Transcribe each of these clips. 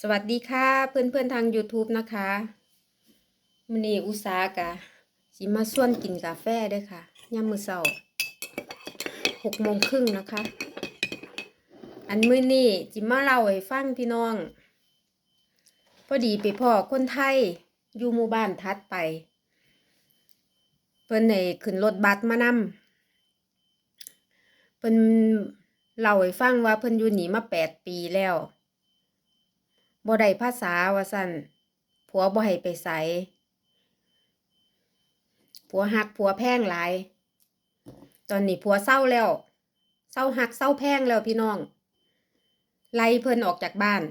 สวัสดีค่ะเพื่อนเพื่อนๆทาง YouTube นะคะมื้อนี้อุตสาหกะสิมาส่วนกินกาแฟด้วยค่ะยามมือเช้าหกโมงครึ่งนะคะ อันมือนี้จิมาเล่าให้ฟังพี่น้อง พอดีไปพ่อคนไทย อยู่หมู่บ้านทัดไป เพิ่นให้ขึ้นรถบัสมานำเพิ่นเล่าให้ฟังว่าเพิ่นอยู่หนีมาแปดปีแล้ว บ่ได้ภาษาว่าซั่นผัวบ่ให้ไปไสผัวหักผัวแพงหลาย ตอนนี้ผัวเศร้าแล้วเศร้าหักเศร้าแพงแล้วพี่น้อง ไล่เพิ่นออกจากบ้าน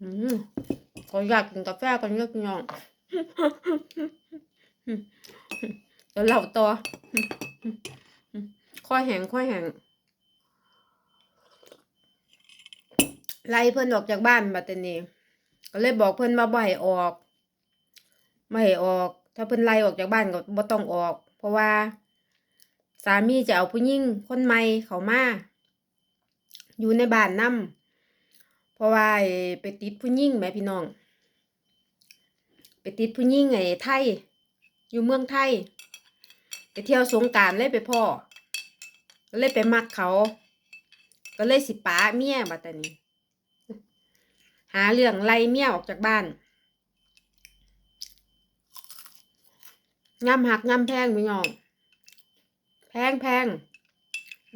อืมขออยากกินกาแฟกันเยอะพี่น้องเดี๋ยวเล่าต่อข้อยแหงข้อยแหง ไล่เพิ่นออกจากบ้านบัดนี้ก็เลยบอกเพิ่นว่าบ่ให้ออกไม่ให้ออก ถ้าเพิ่นไล่ออกจากบ้านก็บ่ต้องออก เพราะว่า สามีจะเอาผู้หญิงคนใหม่เขามาอยู่ในบ้านนํเพราะว่าไปติดผู้หญิงแม่พี่น้อง ไปติดผู้หญิงไอ้ไทย อยู่เมืองไทย ไปเที่ยวสงกานต์เลยไปพ่อก็เลยไปมักเขา ก็เลยสิป้าเมียบัดตนี้ หาเรื่องไล่เมียออกจากบ้านงำหักงำแพงพี่น้อง แพงแพง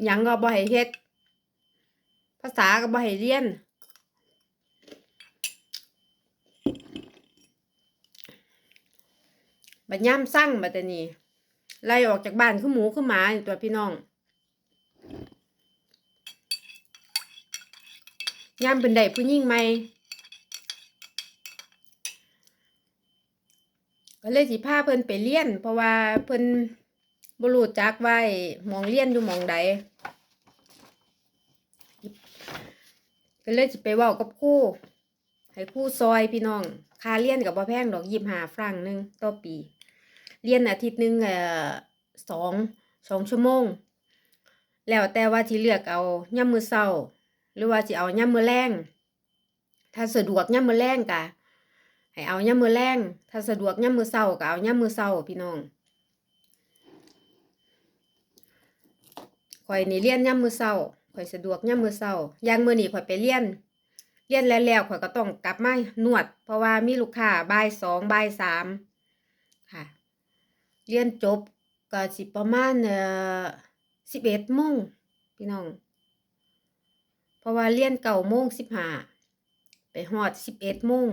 หยังก็บ่ให้เฮ็ด ภาษาก็บ่ให้เรียน บัดย่ำสั่งบัดแต่นี้ไล่ออกจากบ้านคือหมูคือหมาตัวพี่น้องย่ำเป็นได้ผู้หญิงใหม่ เลยสิพาเพิ่นไปเรียน เพราะว่าเพิ่นบ่รู้จักไอ้มองเรียนอยู่มองใดก็เลยสิไปเว้ากับครูให้ครูซอยพี่น้อง ค่าเรียนก็บ่แพงดอก25ฝรั่งหนึ่งต่อปี เรียนอาทิตย์หนึงเอ่อสองสองชั่วโมง แล้วแต่ว่าสิเลือกเอายามมื้อเช้า หรือว่าสิเอายามมื้อแลงถ้าสะดวกยามมื้อแลงก็ ให้เอาย่ามมือแรงถ้าสะดวกย่ามมือเศร้าก็เอาย่ามมือเศร้าพี่น้องข่อยนี่เรียนย่ามมือเศร้าข่อยสะดวกย่ามมือเศร้าอย่างมือนี่ข่อยไปเรียนเรียนแล้วแล้วข่อยก็ต้องกลับมานวด เพราะว่ามีลูกค้าบ่ายสองบ่ายสามค่ะเรียนจบก็สิประมาณเอ่อสิบเอ็ดโมงพี่น้อง เพราะว่าเรียนเก้าโมงสิบห้าไปฮอดสิบเอ็ดโมง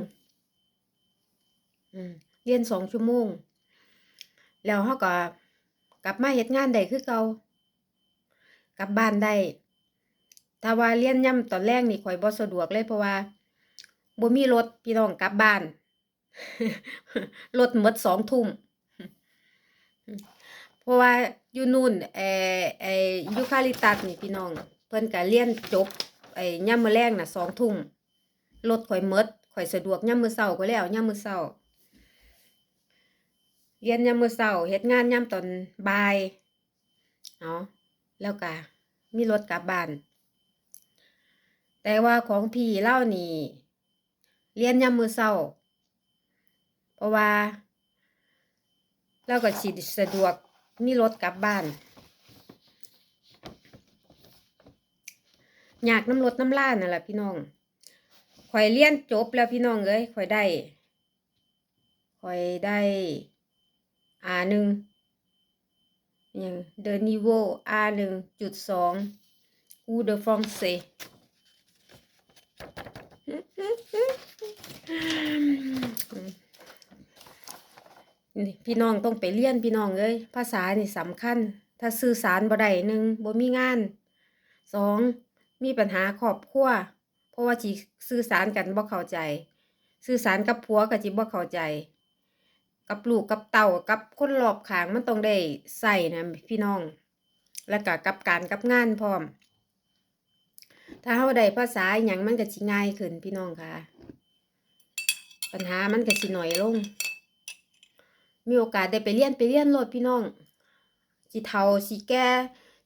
เรียนสองชั่วโมง แล้วเขาก็กลับมาเฮ็ดงานได้คือเก่ากลับบ้านได้ถ้าว่าเรียนย่ำตอนแรกนี่ข่อยบ่สะดวกเลยเพราะว่าบ่มีรถพี่น้องกลับบ้านรถหมดสองทุ่มเพราะว่าอยู่นู่นเออไอยูคาลิตัสนี่พี่น้อง เพิ่นก็เรียนจบไอ้ย่ำมื้อแรงน่ะสองทุ่มรถข่อยหมดข่อยสะดวกย่ำมื้อเช้าก็แล้วย่ำมื้อเช้า เรียนยามมื้อเช้าเฮ็ดงานยามตอนบ่ายเอาะแล้วก็มีรถกลับบ้าน แต่ว่าของพี่เล่านี่เรียนยามมื้อเช้า เพราะว่าเราก็สิสะดวกมีรถกลับบ้านอยากน้ำรถน้ำล่านั่นแหละพี่น้องข่อยเรียนจบแล้วพี่น้องเอ้ยข่อยได้ข่อยได้ R หนึ่งอย่างเดอนิโว R หนึ่งจุดสองอูเดอฟรองเซนี่พี่น้องต้องไปเรียนพี่น้องเอ้ยภาษานี่สำคัญ ถ้าสื่อสารบ่ได้หนึ่งบ่มีงานสองมีปัญหาครอบครัวเพราะว่าสิสื่อสารกันบ่เข้าใจ สื่อสารกับผัวก็สิบ่เข้าใจ กับลูกกับเต่ากับคนรอบข้างมันต้องได้ใส่นะพี่น้อง แล้วก็กับการกับงานพร้อม ถ้าเฮาได้ภาษาอย่างมันก็สิง่ายขึ้นพี่น้องค่ะ ปัญหามันก็สิน้อยลง มีโอกาสได้ไปเรียนไปเรียนโลดพี่น้องสิเฒ่าสิแก่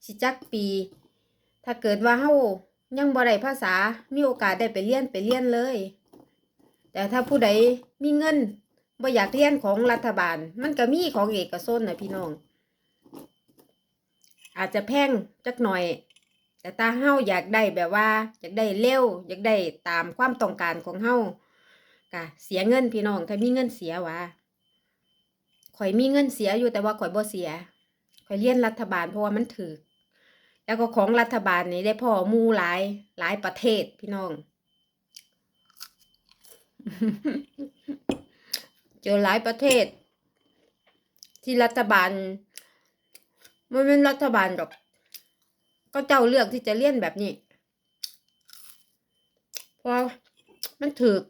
สิจักปี ถ้าเกิดว่าเฮายังบ่ได้ภาษา มีโอกาสได้ไปเรียนไปเรียนเลย แต่ถ้าผู้ใดมีเงิน บ่อยากเรียนของรัฐบาล มันก็มีของเอกชนนะพี่น้อง อาจจะแพงจักหน่อย แต่ถ้าเฮาอยากได้แบบว่า อยากได้เร็ว อยากได้ตามความต้องการของเฮาก็เสียเงินพี่น้องถ้ามีเงินเสียวะข่อยมีเงินเสียอยู่แต่ว่าข่อยบ่เสียข่อยเรียนรัฐบาลเพราะว่ามันถูกแล้วก็ของรัฐบาลนี่ได้พ่อมูหลายหลายประเทศพี่น้อง เจอหลายประเทศ ที่รัฐบาลมันเป็นรัฐบาลหรอก ก็เจ้าเลือกที่จะเลี่ยนแบบนี้เพราะมันถือก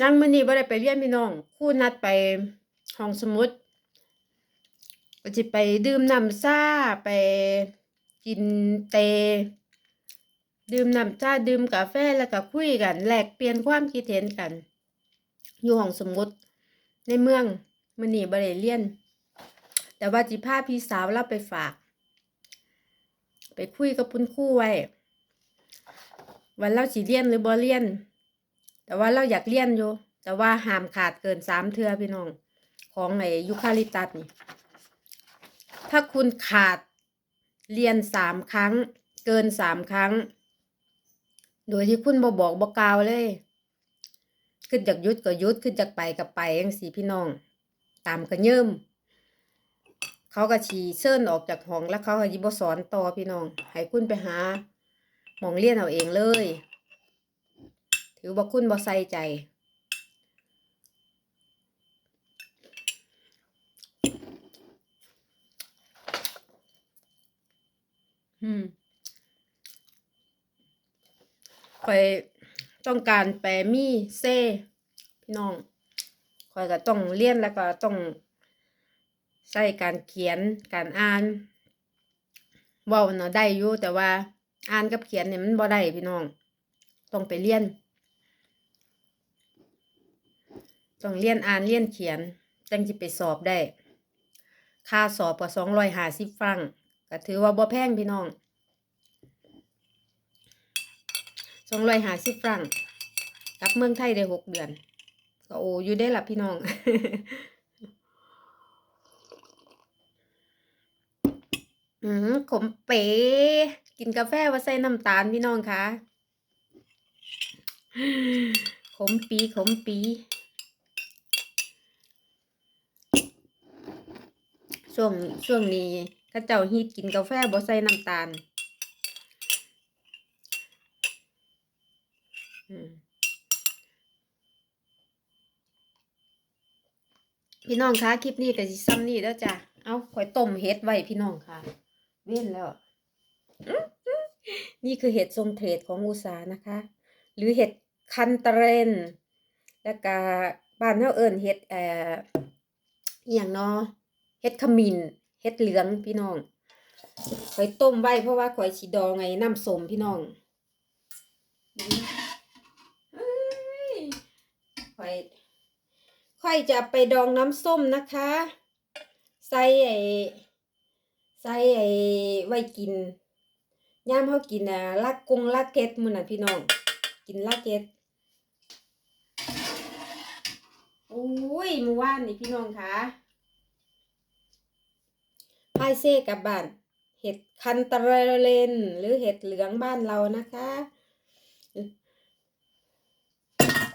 นั่งมื่อนี้บ่ได้ไปเรียนพี่น้องคู่นัดไปห้องสมุดก็จะไปดื่มน้ำซ่าไปกินเต ดื่มน้ำชาดื่มกาแฟแล้วก็คุยกันแลกเปลี่ยนความคิดเห็นกัน อยู่ห้องสมุดในเมืองมันนี่บริเลียน แต่ว่าจิพาพี่สาวเราไปฝาก ไปคุยกับคุณครู่ไว้วันเราสิเลียนหรือบ่เลียน แต่ว่าเราอยากเลียนอยู่ แต่ว่าห้ามขาดเกินสามเทือพี่น้อง ของไอ้ยูคาลิปตัสนี่ ถ้าคุณขาดเรียนสามครั้ง เกินสามครั้ง โดยที่คุณบอบอกบอกล่าวเลย ขึ้นจากยุดก็ยุดขึ้นจากไปก็ไปยังสีพี่น้อง ตามกระเยิ่มเขาก็ฉีเชิญออกจากห้องแล้วเขาก็ยิบสอนต่อพี่น้อง ให้คุณไปหาหมองเรียนเอาเองเลย ถือว่าคุณบ่ใส่ใจอืม ข่อยต้องการแปลมีเซพี่น้องข่อยก็ต้องเรียนแล้วก็ต้องใส่การเขียนการอ่านเว้าเนาะได้อยู่แต่ว่าอ่านกับเขียนเนี่ยมันบ่ได้พี่น้อง ต้องไปเรียน ต้องเรียนอ่านเรียนเขียนจังสิไปสอบได้ ค่าสอบก็สองร้อยห้าสิบฟังก็ถือว่าบ่แพงพี่น้อง สองร้อยห้าสิบฟรังกับเมืองไทยได้หกเดือน ก็โอ้อยู่ได้ละพี่น้อง อืมขมเป๋กินกาแฟว่าใส่น้ำตาลพี่น้องคะขมปีขมปีช่วงช่วงนี้ข้าเจ้าฮีตกินกาแฟบ่ใส่น้ำตาล อืม พี่น้องคะคลิปนี้ก็สิซ้ำนี่แล้วจ้ะ เอาข่อยต้มเห็ดไว้พี่น้องค่ะ เว้นแล้ว นี่คือเห็ดทรงเทรดของอุสานะคะ หรือเห็ดคันเตเรน แล้วก็บ้านเฮาเอิ้นเห็ดเอ่ออย่างเนาะเห็ดขมิ้นเห็ดเหลืองพี่น้องข่อยต้มไว้เพราะว่าข่อยสิดองไงน้ำสมพี่น้อง ข่อยข่อยจะไปดองน้ำส้มนะคะ ใส่ไอ้ใส่ไอ้ไว้กินย่ามเฮากินอะลากกงลากเก็ดมือน่ะพี่น้อง กินลากเก็ดโอ้ยมื่อวานนี่พี่น้องคะพายเซ่กับบ้าน เห็ดคันตะเรเลน หรือเห็ดเหลืองบ้านเรานะคะ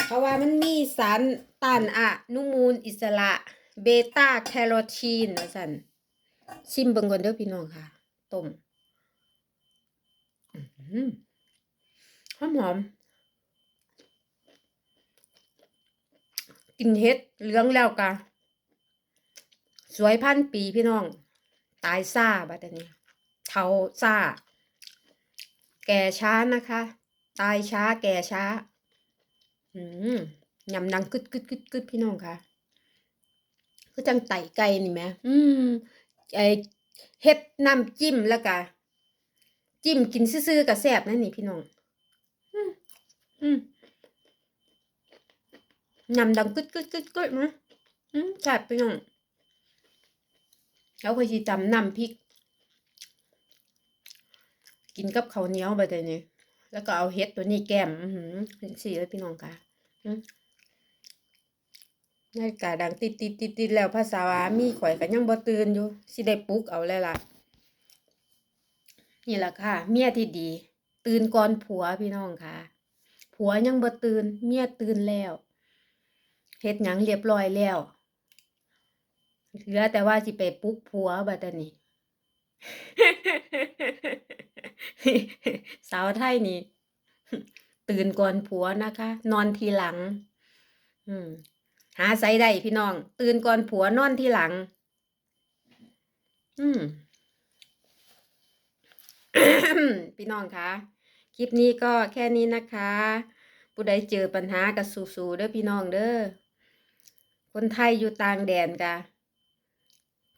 เพราะว่ามันมีสารต้านอนุมูลอิสระเบต้าแคโรทีนว่าสันชิมเบิ่งก่อนเด้อพี่น้องค่ะต้มหอมหอมกินเห็ดเหลืองแล้วกะสวยพันปีพี่น้อง ตายซ่าบัดนี้เทาซ่า แก่ช้านะคะ ตายช้าแก่ช้า อืมยำดังกึดกึดกึดกึดพี่น้องค่ะคือจังไต่ไก่นี่ไหมอืมไอเฮ็ดน้ำจิ้มแล้วก็จิ้มกินซื่อๆกับแซ่บนั่นนี่พี่น้อง อืมอืมยำดังกึดกึดกึดกึดนะอืมแซ่บพี่น้องแล้วก็สิตำน้ำพริก กินกับข้าวเหนียวไปแต่นี้ แล้วก็เอาเฮ็ดตัวนี้แก้มอือหือเป็นสีเลยพี่น้องค่ะนาฬิกาดังติดติดติดติดแล้วภาษาวามีข่อยก็ยังบ่ตื่นอยู่สิได้ปลุกเอาแล้วล่ะ นี่แหละค่ะ เมียที่ดี ตื่นก่อนผัวพี่น้องค่ะ ผัวยังบ่ตื่น เมียตื่นแล้วเฮ็ดหยังเรียบร้อยแล้วเหลือแต่ว่าสิไปปลุกผัวบัดนี้ สาวไทยนี่ตื่นก่อนผัวนะคะ นอนทีหลัง อืม หาไสได้พี่น้อง ตื่นก่อนผัวนอนทีหลัง อืมพี่น้องคะคลิปนี้ก็แค่นี้นะคะ ผู้ใดเจอปัญหากับสู้ๆเด้อพี่น้องเด้อคนไทยอยู่ต่างแดนกะ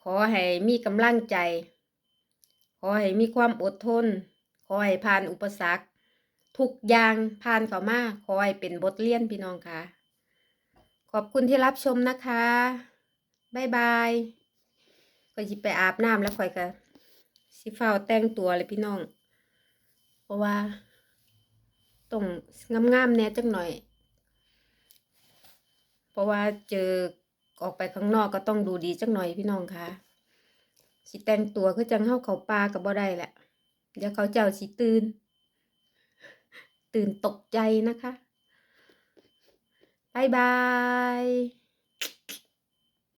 ขอให้มีกำลังใจ ขอให้มีความอดทน ขอให้ผ่านอุปสรรค ทุกอย่างผ่านเข้ามาขอให้เป็นบทเรียนพี่น้องค่ะ ขอบคุณที่รับชมนะคะบายบายก็จิไปอาบน้ำแล้วค่อยก็สิเฝ้าแต่งตัวเลยพี่น้อง เพราะว่าต้องงามๆแน่จักหน่อย เพราะว่าเจอออกไปข้างนอกก็ต้องดูดีจักหน่อยพี่น้องค่ะ สิแต่งตัวคือจังเฮาเขาปลากับบ่ได้แหละ เดี๋ยวเขาเจ้าสิตื่น ตื่นตกใจนะคะบายบาย